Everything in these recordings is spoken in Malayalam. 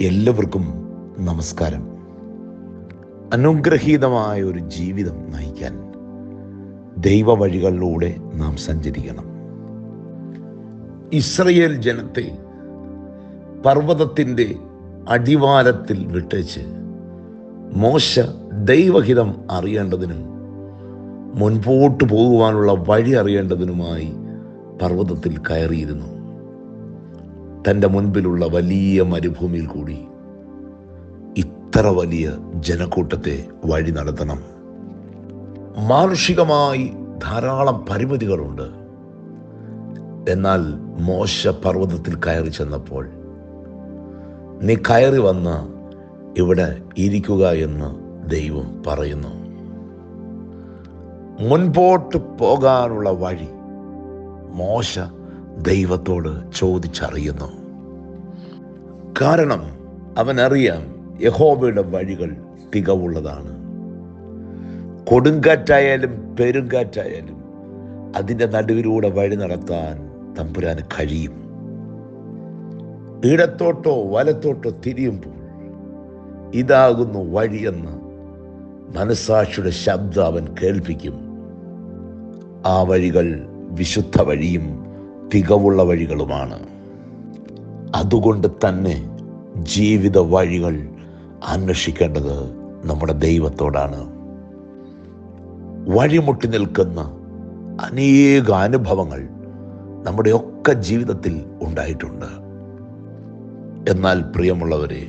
എല്ലാവർക്കും നമസ്കാരം. അനുഗ്രഹീതമായ ഒരു ജീവിതം നയിക്കാൻ ദൈവ വഴികളിലൂടെ നാം സഞ്ചരിക്കണം. ഇസ്രയേൽ ജനത്തെ പർവതത്തിന്റെ അടിവാരത്തിൽ വിട്ടേച്ച് മോശ ദൈവഹിതം അറിയേണ്ടതിനും മുൻപോട്ട് പോകുവാനുള്ള വഴി അറിയേണ്ടതിനുമായി പർവതത്തിൽ കയറിയിരുന്നു. തന്റെ മുൻപിലുള്ള വലിയ മരുഭൂമിയിൽ കൂടി ഇത്ര വലിയ ജനക്കൂട്ടത്തെ വഴി നടത്തണം. മാനുഷികമായി ധാരാളം പരിമിതികളുണ്ട്. എന്നാൽ മോശ പർവതത്തിൽ കയറി ചെന്നപ്പോൾ നീ കയറി വന്ന് ഇവിടെ ഇരിക്കുക എന്ന് ദൈവം പറയുന്നു. മുൻപോട്ട് പോകാനുള്ള വഴി മോശ ദൈവത്തോട് ചോദിച്ചറിയുന്നു. കാരണം അവൻ അവനറിയാം യഹോബയുടെ വഴികൾ തികവുള്ളതാണ്. കൊടുങ്കാറ്റായാലും പെരുങ്കാറ്റായാലും അതിന്റെ നടുവിലൂടെ വഴി നടത്താൻ തമ്പുരാന് കഴിയും. ഇടത്തോട്ടോ വലത്തോട്ടോ തിരിയുമ്പോൾ ഇതാകുന്നു വഴിയെന്ന് മനസാക്ഷിയുടെ ശബ്ദം അവൻ കേൾപ്പിക്കും. ആ വഴികൾ വിശുദ്ധ വഴിയും തികവുള്ള വഴികളുമാണ്. അതുകൊണ്ട് തന്നെ ജീവിത വഴികൾ അന്വേഷിക്കേണ്ടത് നമ്മുടെ ദൈവത്തോടാണ്. വഴിമുട്ടി നിൽക്കുന്ന അനേക അനുഭവങ്ങൾ നമ്മുടെ ഒക്കെ ജീവിതത്തിൽ ഉണ്ടായിട്ടുണ്ട്. എന്നാൽ പ്രിയമുള്ളവരെ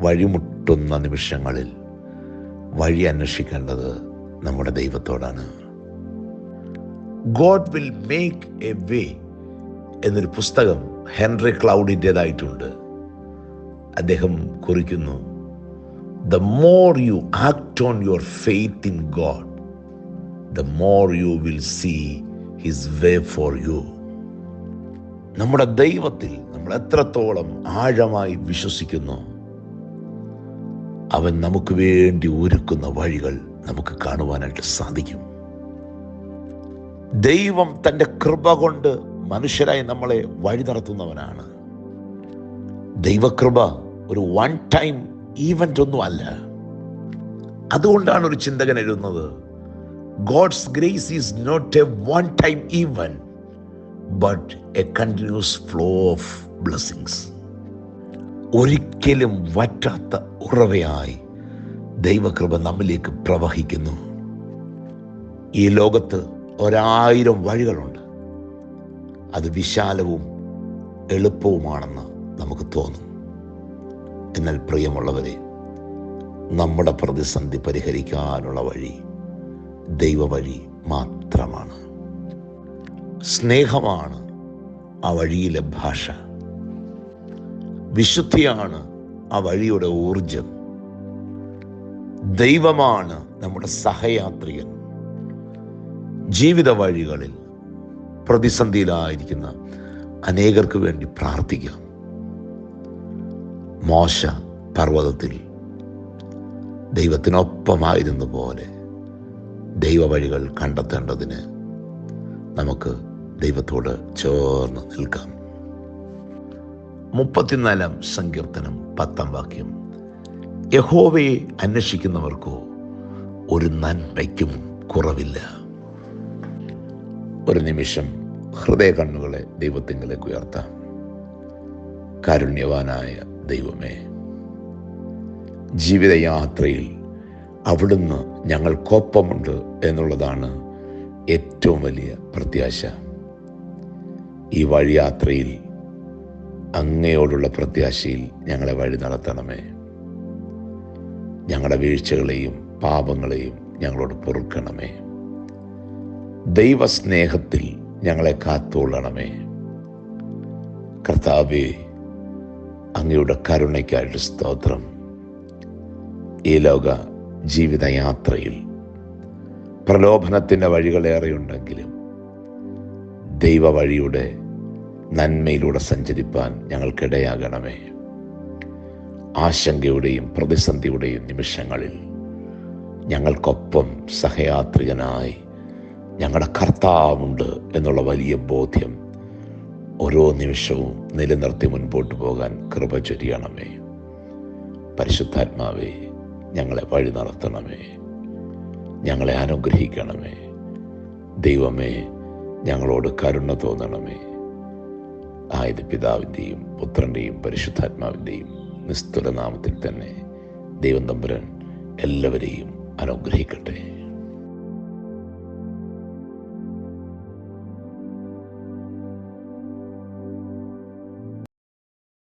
വഴിമുട്ടുന്ന നിമിഷങ്ങളിൽ വഴി അന്വേഷിക്കേണ്ടത് നമ്മുടെ ദൈവത്തോടാണ്. God will make a way എന്നൊരു പുസ്തകം ഹെൻറി ക്ലൗഡിന്റെതായിട്ടുണ്ട്. അദ്ദേഹം കുറിക്കുന്നു the more you act on your faith in God the more you will see his way for you നമ്മുടെ ദൈവത്തിൽ നമ്മൾ എത്രത്തോളം ആഴമായി വിശ്വസിക്കുന്നു അവൻ നമുക്ക് വേണ്ടി ഒരുക്കുന്ന വഴികൾ നമുക്ക് കാണുവാനായിട്ട് സാധിക്കും. ദൈവം തന്റെ കൃപ കൊണ്ട് മനുഷ്യരായി നമ്മളെ വഴി നടത്തുന്നവനാണ്. ദൈവകൃപ ഒരു വൺ ടൈം ഈവന്റ് ഒന്നും അല്ല. അതുകൊണ്ടാണ് ഒരു ചിന്തകൻ എഴുതുന്നത് God's grace is not a one time event but a continuous flow of blessings ഒരിക്കലും വറ്റാത്ത ഉറവയായി ദൈവകൃപ നമ്മിലേക്ക് പ്രവഹിക്കുന്നു. ഈ ലോകത്ത് ഒരായിരം വഴികളുണ്ട്. അത് വിശാലവും എളുപ്പവുമാണെന്ന് നമുക്ക് തോന്നും. എന്നാൽ പ്രിയമുള്ളവരെ നമ്മുടെ പ്രതിസന്ധി പരിഹരിക്കാനുള്ള വഴി ദൈവവഴി മാത്രമാണ്. സ്നേഹമാണ് ആ വഴിയിലെ ഭാഷ. വിശുദ്ധിയാണ് ആ വഴിയുടെ ഊർജം ദൈവമാണ് നമ്മുടെ സഹയാത്രികൻ. ജീവിത വഴികളിൽ പ്രതിസന്ധിയിലായിരിക്കുന്ന അനേകർക്ക് വേണ്ടി പ്രാർത്ഥിക്കാം. മോശ പർവതത്തിൽ ദൈവത്തിനൊപ്പമായിരുന്ന പോലെ ദൈവവഴികൾ കണ്ടെത്തേണ്ടതിന് നമുക്ക് ദൈവത്തോട് ചേർന്ന് നിൽക്കാം. മുപ്പത്തിനാലാം സങ്കീർത്തനം പത്താം വാക്യം. യഹോവയെ അന്വേഷിക്കുന്നവർക്കോ ഒരു നന്മയ്ക്കും കുറവില്ല. ഒരു നിമിഷം ഹൃദയ കണ്ണുകളെ ദൈവത്തിങ്കിലേക്ക് ഉയർത്താം. കാരുണ്യവാനായ ദൈവമേ ജീവിതയാത്രയിൽ അവിടുന്ന് ഞങ്ങൾക്കൊപ്പമുണ്ട് എന്നുള്ളതാണ് ഏറ്റവും വലിയ പ്രത്യാശ. ഈ വഴിയാത്രയിൽ അങ്ങയോടുള്ള പ്രത്യാശയിൽ ഞങ്ങളെ വഴി നടത്തണമേ. ഞങ്ങളുടെ വീഴ്ചകളെയും പാപങ്ങളെയും ഞങ്ങളോട് പൊറുക്കണമേ. ദൈവസ്നേഹത്തിൽ ഞങ്ങളെ കാത്തുകൊള്ളണമേ കർത്താവെ അങ്ങയുടെ കരുണയ്ക്കായിട്ട് സ്തോത്രം. ഈ ലോക ജീവിതയാത്രയിൽ പ്രലോഭനത്തിന്റെ വഴികളേറെയുണ്ടെങ്കിലും ദൈവ വഴിയുടെ നന്മയിലൂടെ സഞ്ചരിപ്പാൻ ഞങ്ങൾക്കിടയാകണമേ. ആശങ്കയുടെയും പ്രതിസന്ധിയുടെയും നിമിഷങ്ങളിൽ ഞങ്ങൾക്കൊപ്പം സഹയാത്രികനായി ഞങ്ങളുടെ കർത്താവുണ്ട് എന്നുള്ള വലിയ ബോധ്യം ഓരോ നിമിഷവും നിലനിർത്തി മുൻപോട്ട് പോകാൻ കൃപ ചൊരിയണമേ. പരിശുദ്ധാത്മാവേ ഞങ്ങളെ വഴി നടത്തണമേ. ഞങ്ങളെ അനുഗ്രഹിക്കണമേ. ദൈവമേ ഞങ്ങളോട് കരുണ തോന്നണമേ. ആയത് പിതാവിന്റെയും പുത്രന്റെയും പരിശുദ്ധാത്മാവിന്റെയും നിസ്തുല നാമത്തിൽ തന്നെ ദൈവം തമ്പുരൻ എല്ലാവരെയും അനുഗ്രഹിക്കട്ടെ.